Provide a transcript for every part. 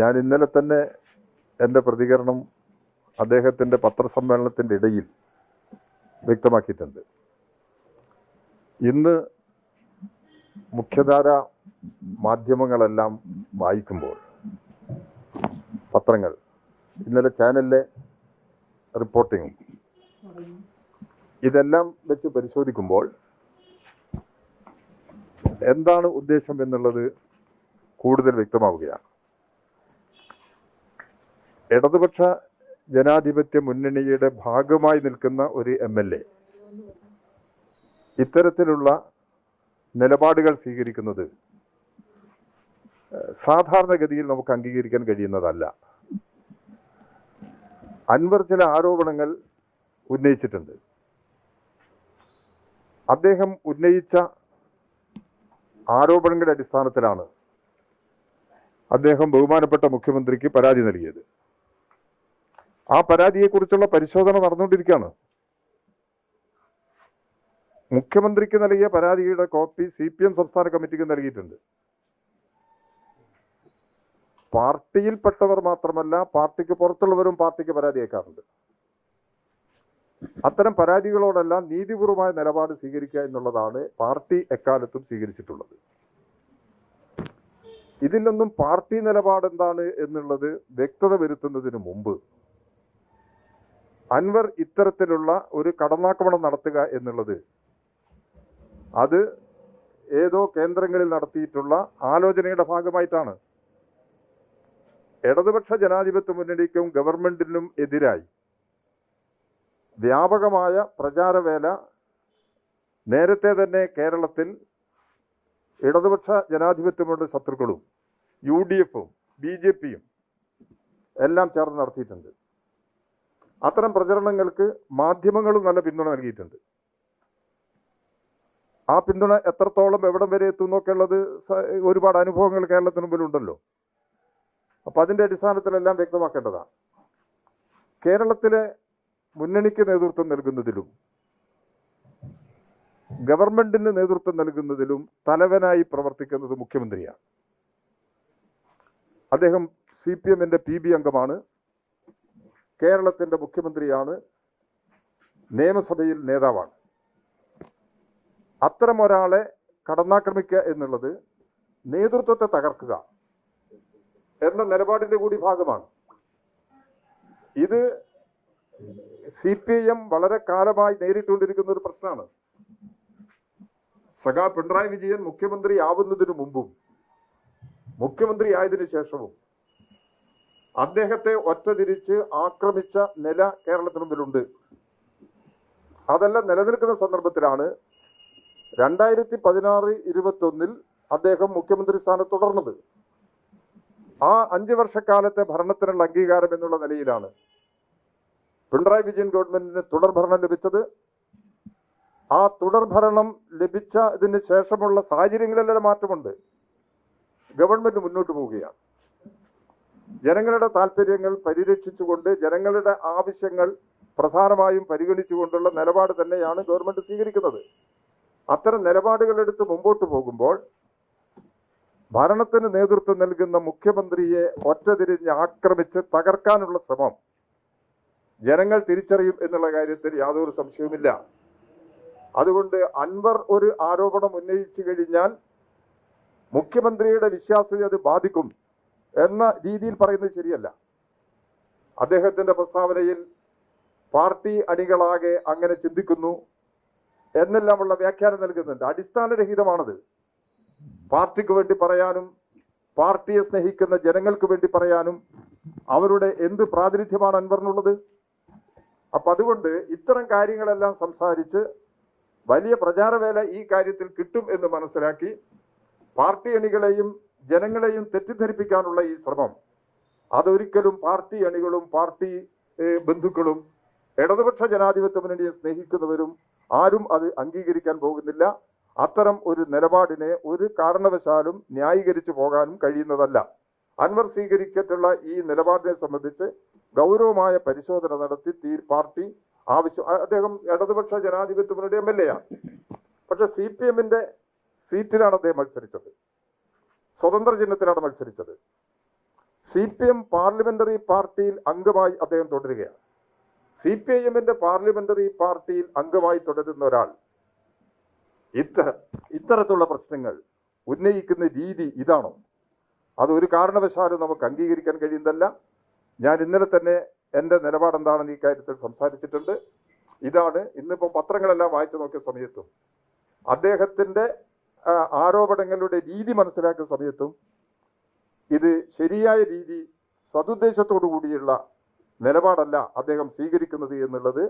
ഞാൻ ഇന്നലെ തന്നെ എന്റെ പ്രതികരണം അദ്ദേഹത്തിന്റെ പത്രസമ്മേളനത്തിന്റെ ഇടയിൽ വ്യക്തമാക്കിയിട്ടുണ്ട്. ഇന്ന് മുഖ്യധാര മാധ്യമങ്ങളെല്ലാം വായിക്കുമ്പോൾ പത്രങ്ങൾ ഇന്നലെ ചാനലിലെ റിപ്പോർട്ടിങ്ങും ഇതെല്ലാം വെച്ച് പരിശോധിക്കുമ്പോൾ എന്താണ് ഉദ്ദേശം എന്നുള്ളത് കൂടുതൽ വ്യക്തമാവുകയാണ്. ഇടതുപക്ഷ ജനാധിപത്യ മുന്നണിയുടെ ഭാഗമായി നിൽക്കുന്ന ഒരു എം എൽ എ. ഇത്തരത്തിലുള്ള നിലപാടുകൾ സ്വീകരിക്കുന്നത് സാധാരണഗതിയിൽ നമുക്ക് അംഗീകരിക്കാൻ കഴിയുന്നതല്ല. അൻവർ ചില ആരോപണങ്ങൾ ഉന്നയിച്ചിട്ടുണ്ട്. അദ്ദേഹം ഉന്നയിച്ച ആരോപണങ്ങളുടെ അടിസ്ഥാനത്തിലാണ് അദ്ദേഹം ബഹുമാനപ്പെട്ട മുഖ്യമന്ത്രിക്ക് പരാതി നൽകിയത്. ആ പരാതിയെക്കുറിച്ചുള്ള പരിശോധന നടന്നുകൊണ്ടിരിക്കുകയാണ്. മുഖ്യമന്ത്രിക്ക് നൽകിയ പരാതിയുടെ കോപ്പി സി പി എം സംസ്ഥാന കമ്മിറ്റിക്ക് നൽകിയിട്ടുണ്ട്. പാർട്ടിയിൽപ്പെട്ടവർ മാത്രമല്ല പാർട്ടിക്ക് പുറത്തുള്ളവരും പാർട്ടിക്ക് പരാതി അയക്കാറുണ്ട്. അത്തരം പരാതികളോടെല്ലാം നീതിപൂർവമായ നിലപാട് സ്വീകരിക്കുക എന്നുള്ളതാണ് പാർട്ടി എക്കാലത്തും സ്വീകരിച്ചിട്ടുള്ളത്. ഇതിലൊന്നും പാർട്ടി നിലപാട് എന്താണ് എന്നുള്ളത് വ്യക്തത വരുത്തുന്നതിന് മുമ്പ് അൻവർ ഇത്തരത്തിലുള്ള ഒരു കടന്നാക്രമണം നടത്തുക എന്നുള്ളത് അത് ഏതോ കേന്ദ്രങ്ങളിൽ നടത്തിയിട്ടുള്ള ആലോചനയുടെ ഭാഗമായിട്ടാണ്. ഇടതുപക്ഷ ജനാധിപത്യ മുന്നണിക്കും ഗവൺമെന്റിനും എതിരായി വ്യാപകമായ പ്രചാരവേല നേരത്തെ തന്നെ കേരളത്തിൽ ഇടതുപക്ഷ ജനാധിപത്യമുള്ള ശത്രുക്കളും യു ഡി എഫും ബി ജെ പിയും എല്ലാം ചേർന്ന് നടത്തിയിട്ടുണ്ട്. അത്തരം പ്രചരണങ്ങൾക്ക് മാധ്യമങ്ങളും നല്ല പിന്തുണ നൽകിയിട്ടുണ്ട്. ആ പിന്തുണ എത്രത്തോളം എവിടം വരെ എത്തും എന്നൊക്കെ ഉള്ളത് ഒരുപാട് അനുഭവങ്ങൾ കേരളത്തിന് മുമ്പിലുണ്ടല്ലോ അപ്പൊ അതിന്റെ അടിസ്ഥാനത്തിലെല്ലാം വ്യക്തമാക്കേണ്ടതാണ്. കേരളത്തിലെ മുന്നണിക്ക് നേതൃത്വം നൽകുന്നതിലും ഗവൺമെന്റിന് നേതൃത്വം നൽകുന്നതിലും തലവനായി പ്രവർത്തിക്കുന്നത് മുഖ്യമന്ത്രിയാണ്. അദ്ദേഹം സി പി എമ്മിന്റെ പി ബി അംഗമാണ്. കേരളത്തിന്റെ മുഖ്യമന്ത്രിയാണ് നിയമസഭയിൽ നേതാവാണ്. അത്തരം ഒരാളെ കടന്നാക്രമിക്കുക എന്നുള്ളത് നേതൃത്വത്തെ തകർക്കുക എന്ന നിലപാടിന്റെ കൂടി ഭാഗമാണ്. ഇത് സി പി എം വളരെ കാലമായി നേരിട്ടുകൊണ്ടിരിക്കുന്ന ഒരു പ്രശ്നമാണ്. സഖാ പിണറായി വിജയൻ മുഖ്യമന്ത്രി ആവുന്നതിനു മുമ്പും മുഖ്യമന്ത്രി ആയതിനു ശേഷവും അദ്ദേഹത്തെ ഒറ്റ തിരിച്ച് ആക്രമിച്ച നില കേരളത്തിന് മുമ്പിലുണ്ട് അതെല്ലാം നിലനിൽക്കുന്ന സന്ദർഭത്തിലാണ് രണ്ടായിരത്തി പതിനാറ് ഇരുപത്തി ഒന്നിൽ അദ്ദേഹം മുഖ്യമന്ത്രി സ്ഥാനം തുടർന്നത്. ആ അഞ്ച് വർഷക്കാലത്തെ ഭരണത്തിനുള്ള അംഗീകാരം എന്നുള്ള നിലയിലാണ് പിണറായി വിജയൻ ഗവൺമെന്റിന് തുടർഭരണം ലഭിച്ചത്. ആ തുടർഭരണം ലഭിച്ച ഇതിന് ശേഷമുള്ള സാഹചര്യങ്ങളിലെല്ലാം മാറ്റമുണ്ട്. ഗവൺമെന്റ് മുന്നോട്ട് പോവുകയാണ്. ജനങ്ങളുടെ താല്പര്യങ്ങൾ പരിരക്ഷിച്ചുകൊണ്ട് ജനങ്ങളുടെ ആവശ്യങ്ങൾ പ്രധാനമായും പരിഗണിച്ചുകൊണ്ടുള്ള നിലപാട് തന്നെയാണ് ഗവൺമെന്റ് സ്വീകരിക്കുന്നത്. അത്തരം നിലപാടുകളെടുത്ത് മുമ്പോട്ട് പോകുമ്പോൾ ഭരണത്തിന് നേതൃത്വം നൽകുന്ന മുഖ്യമന്ത്രിയെ ഒറ്റതിരിഞ്ഞ് ആക്രമിച്ച് തകർക്കാനുള്ള ശ്രമം ജനങ്ങൾ തിരിച്ചറിയും എന്നുള്ള കാര്യത്തിൽ യാതൊരു സംശയവുമില്ല. അതുകൊണ്ട് അൻവർ ഒരു ആരോപണം ഉന്നയിച്ചു കഴിഞ്ഞാൽ മുഖ്യമന്ത്രിയുടെ വിശ്വാസ്യത അത് ബാധിക്കും. എന്ന രീതിയിൽ പറയുന്നത് ശരിയല്ല. അദ്ദേഹത്തിന്റെ പ്രസ്താവനയിൽ പാർട്ടി അണികളാകെ അങ്ങനെ ചിന്തിക്കുന്നു എന്നെല്ലാമുള്ള വ്യാഖ്യാനം നൽകുന്നുണ്ട്. അടിസ്ഥാനരഹിതമാണത്. പാർട്ടിക്ക് വേണ്ടി പറയാനും പാർട്ടിയെ സ്നേഹിക്കുന്ന ജനങ്ങൾക്ക് വേണ്ടി പറയാനും അവരുടെ എന്ത് പ്രാതിനിധ്യമാണ് അൻവറിനുള്ളത്? അപ്പൊ അതുകൊണ്ട് ഇത്തരം കാര്യങ്ങളെല്ലാം സംസാരിച്ച് വലിയ പ്രചാരവേല ഈ കാര്യത്തിൽ കിട്ടും എന്ന് മനസ്സിലാക്കി പാർട്ടി അണികളെയും ജനങ്ങളെയും തെറ്റിദ്ധരിപ്പിക്കാനുള്ള ഈ ശ്രമം. അതൊരിക്കലും പാർട്ടി അണികളും പാർട്ടി ബന്ധുക്കളും ഇടതുപക്ഷ ജനാധിപത്യ മുന്നണിയെ സ്നേഹിക്കുന്നവരും ആരും അത് അംഗീകരിക്കാൻ പോകുന്നില്ല. അത്തരം ഒരു നിലപാടിനെ ഒരു കാരണവശാലും ന്യായീകരിച്ചു പോകാനും കഴിയുന്നതല്ല. അൻവർ സ്വീകരിച്ചിട്ടുള്ള ഈ നിലപാടിനെ സംബന്ധിച്ച് ഗൗരവമായ പരിശോധന നടത്തി തീ പാർട്ടി ആവശ്യം അദ്ദേഹം ഇടതുപക്ഷ ജനാധിപത്യ മുന്നണി എം എൽ എ ആണ്. പക്ഷെ സി പി എമ്മിന്റെ സീറ്റിലാണ് അദ്ദേഹം മത്സരിച്ചത്. സ്വതന്ത്ര ചിഹ്നത്തിലാണ് മത്സരിച്ചത്. സി പി എം പാർലമെന്ററി പാർട്ടിയിൽ അംഗമായി അദ്ദേഹം തുടരുകയാണ്. സി പി ഐ എമ്മിന്റെ പാർലമെന്ററി പാർട്ടിയിൽ അംഗമായി തുടരുന്ന ഒരാൾ. ഇത്തര ഇത്തരത്തിലുള്ള പ്രശ്നങ്ങൾ ഉന്നയിക്കുന്ന രീതി ഇതാണോ? അതൊരു കാരണവശാലും നമുക്ക് അംഗീകരിക്കാൻ കഴിയുന്നതല്ല. ഞാൻ ഇന്നലെ തന്നെ എന്റെ നിലപാട് എന്താണെന്ന് ഈ കാര്യത്തിൽ സംസാരിച്ചിട്ടുണ്ട്. ഇതാണ് ഇന്നിപ്പോൾ പത്രങ്ങളെല്ലാം വായിച്ചു നോക്കിയ സമയത്തും അദ്ദേഹത്തിന്റെ ആരോപണങ്ങളുടെ രീതി മനസ്സിലാക്കുന്ന സമയത്തും ഇത് ശരിയായ രീതി സതുദ്ദേശത്തോടു കൂടിയുള്ള നിലപാടല്ല അദ്ദേഹം സ്വീകരിക്കുന്നത് എന്നുള്ളത്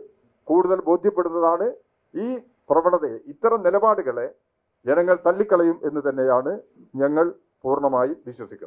കൂടുതൽ ബോധ്യപ്പെടുന്നതാണ്. ഈ പ്രവണതയെ ഇത്തരം നിലപാടുകളെ ജനങ്ങൾ തള്ളിക്കളയും എന്ന് തന്നെയാണ് ഞങ്ങൾ പൂർണമായി വിശ്വസിക്കുന്നത്.